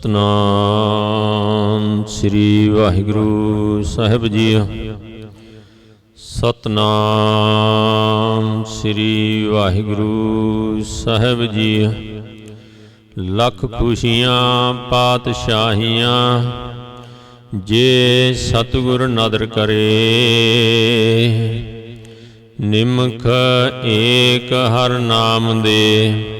ਸਤਨਾਮ ਸ੍ਰੀ ਵਾਹਿਗੁਰੂ ਸਾਹਿਬ ਜੀ ਸਤਨਾਮ ਸ੍ਰੀ ਵਾਹਿਗੁਰੂ ਸਾਹਿਬ ਜੀ ਲੱਖ ਖੁਸ਼ੀਆਂ, ਪਾਤਸ਼ਾਹੀਆਂ, ਜੇ ਸਤਿਗੁਰ ਨਦਰ ਕਰੇ, ਨਿਮਖ ਏਕ ਹਰ ਨਾਮ ਦੇ।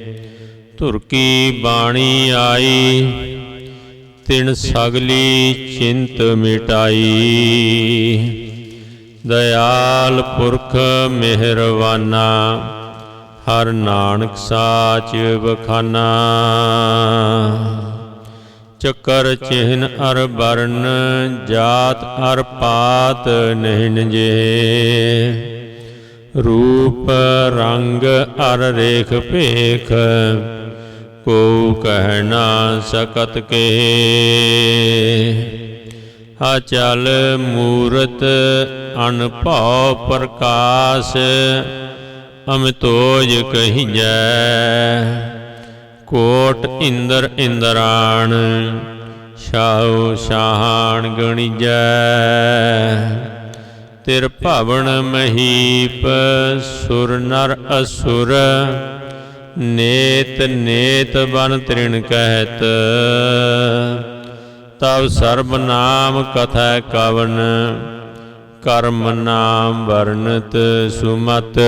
ਧੁਰ ਕੀ ਬਾਣੀ ਆਈ? ਤਿਨ ਸਗਲੀ ਚਿੰਤ ਮਿਟਾਈ। ਦਇਆਲ ਪੁਰਖ ਮਿਹਰਵਾਨਾ, ਹਰ ਨਾਨਕ ਸਾਚ ਬਖਾਨਾ ਚੱਕਰ ਚਿਹਨ ਅਰ ਬਰਨ, ਜਾਤ ਅਰ ਪਾਤ ਨਹੀਂ ਜੇ। ਰੂਪ ਰੰਗ ਅਰ ਰੇਖ ਭੇਖ ਕੋ ਕਹਿ ਨਾ ਸਕਤ ਕੇ। ਹਾ ਮੂਰਤ ਅਨਭਉ ਪ੍ਰਕਾਸ਼, ਅਮਿਤੋਜ ਕਹੀਜੈ ਕੋਟ ਇੰਦਰ ਇੰਦਰਾਣ ਸ਼ਾਹੂ ਸ਼ਾਹਣ ਗਣੀਜੈ। ਤਿਰ ਭਵਨ ਮਹੀਪ, ਸੁਰ ਨਰ ਅਸੁਰ ਨੇਤ ਨੇਤ ਬਨ ਤ੍ਰਿਣ ਕਹਿਤ ਤਬ ਸਰਬ ਨਾਮ ਕਥਾ ਕਵਨ, ਕਰਮ ਨਾਮ ਵਰਣਤ ਸੁਮਤ।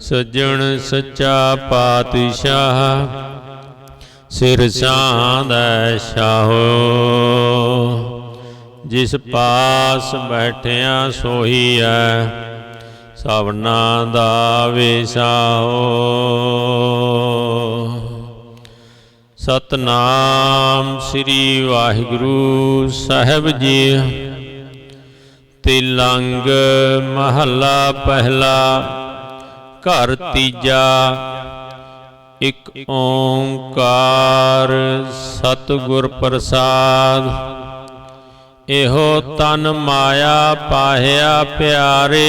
ਸਜਣ ਸੱਚਾ ਪਾਤਸ਼ਾਹ, ਸਿਰ ਸਾਂਦੈ ਸ਼ਾਹੋ। ਜਿਸ ਪਾਸ ਬੈਠਿਆ ਸੋਈ ਐ ਸਭਨਾ ਦਾ ਵਿਸਾਓ ਸਤਨਾਮ ਸ੍ਰੀ ਵਾਹਿਗੁਰੂ ਸਾਹਿਬ ਜੀ। ਤਿਲੰਗ ਮਹੱਲਾ ਪਹਿਲਾ, ਘਰ ਤੀਜਾ, ਇਕ ਓੰਕਾਰ ਸਤਿਗੁਰ ਪ੍ਰਸਾਦ। ਇਹੋ ਤਨ ਮਾਇਆ ਪਾਹਿਆ ਪਿਆਰੇ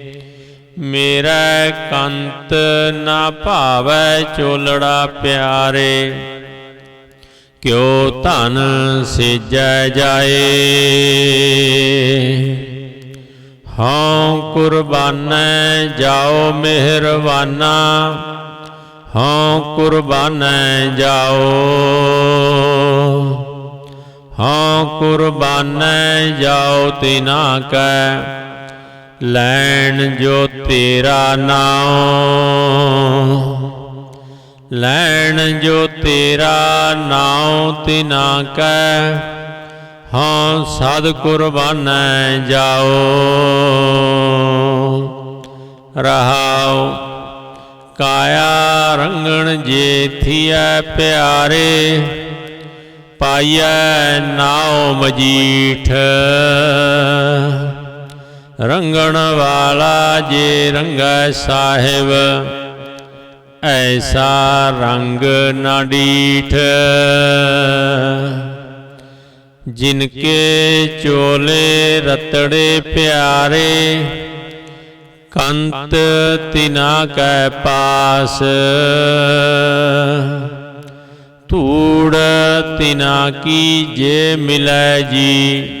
ਮੇਰਾ ਕੰਤ ਨਾ ਭਾਵੈ ਚੋਲੜਾ ਪਿਆਰੇ, ਕਿਉ ਧਨ ਸੇਜੈ ਜਾਏ? ਹਉ ਕੁਰਬਾਨੈ ਜਾਓ ਮਿਹਰਬਾਨਾ, ਹਉ ਕੁਰਬਾਨੈ ਜਾਓ। ਹਉ ਕੁਰਬਾਨੈ ਜਾਓ ਤਿਨਾ ਕੈ ਲੈਣ ਜੋ ਤੇਰਾ ਨਾਮ ਲੈਣ ਜੋ ਤੇਰਾ ਨਾਉ ਤਿਨਾ ਕੈ, ਹਾਂ ਸਦ ਕੁਰਬਾਨੈ ਜਾਓ। ਰਹਾਉ, ਕਾਇਆ ਰੰਗਣ ਜੇਥੀਐ ਪਿਆਰੇ, ਪਾਈਐ ਨਾਉ ਮਜੀਠ। ਰੰਗਣ ਵਾਲਾ ਜੇ ਰੰਗੈ ਸਾਹਿਬ, ਐਸਾ ਰੰਗ ਨਾ ਡੀਠ। ਜਿਨ ਕੇ ਚੋਲੇ ਰਤੜੇ ਪਿਆਰੇ, ਕੰਤ ਤਿਨਾ ਕੈ ਪਾਸ। ਧੂੜ ਤਿਨਾ ਕੀ ਜੇ ਮਿਲੈ ਜੀ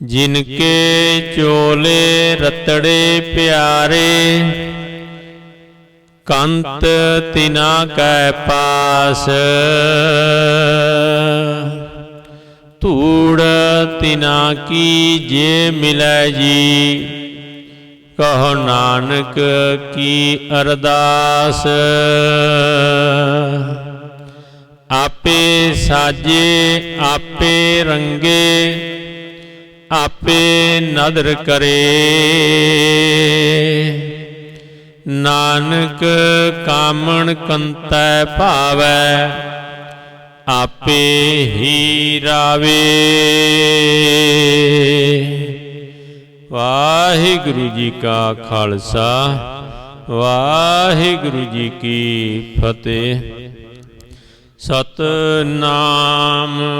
ਜਿਨਕੇ ਚੋਲੇ ਰਤੜੇ ਪਿਆਰੇ, ਕੰਤ ਤਿਨਾ ਕੈ ਪਾਸ। ਧੂੜ ਤਿਨਾ ਕੀ ਜੇ ਮਿਲੈ ਜੀ, ਕਹੋ ਨਾਨਕ ਕੀ ਅਰਦਾਸ। ਆਪੇ ਸਾਜੇ, ਆਪੇ ਰੰਗੇ ਆਪੇ ਨਦਰ ਕਰੇ। ਨਾਨਕ ਕਾਮਣ ਕੰਤੈ ਭਾਵੈ, ਆਪੇ ਹੀ ਰਾਵੇ। ਵਾਹਿਗੁਰੂ ਜੀ ਕਾ ਖਾਲਸਾ, ਵਾਹਿਗੁਰੂ ਜੀ ਕੀ ਫਤਿਹ। ਸਤਨਾਮ।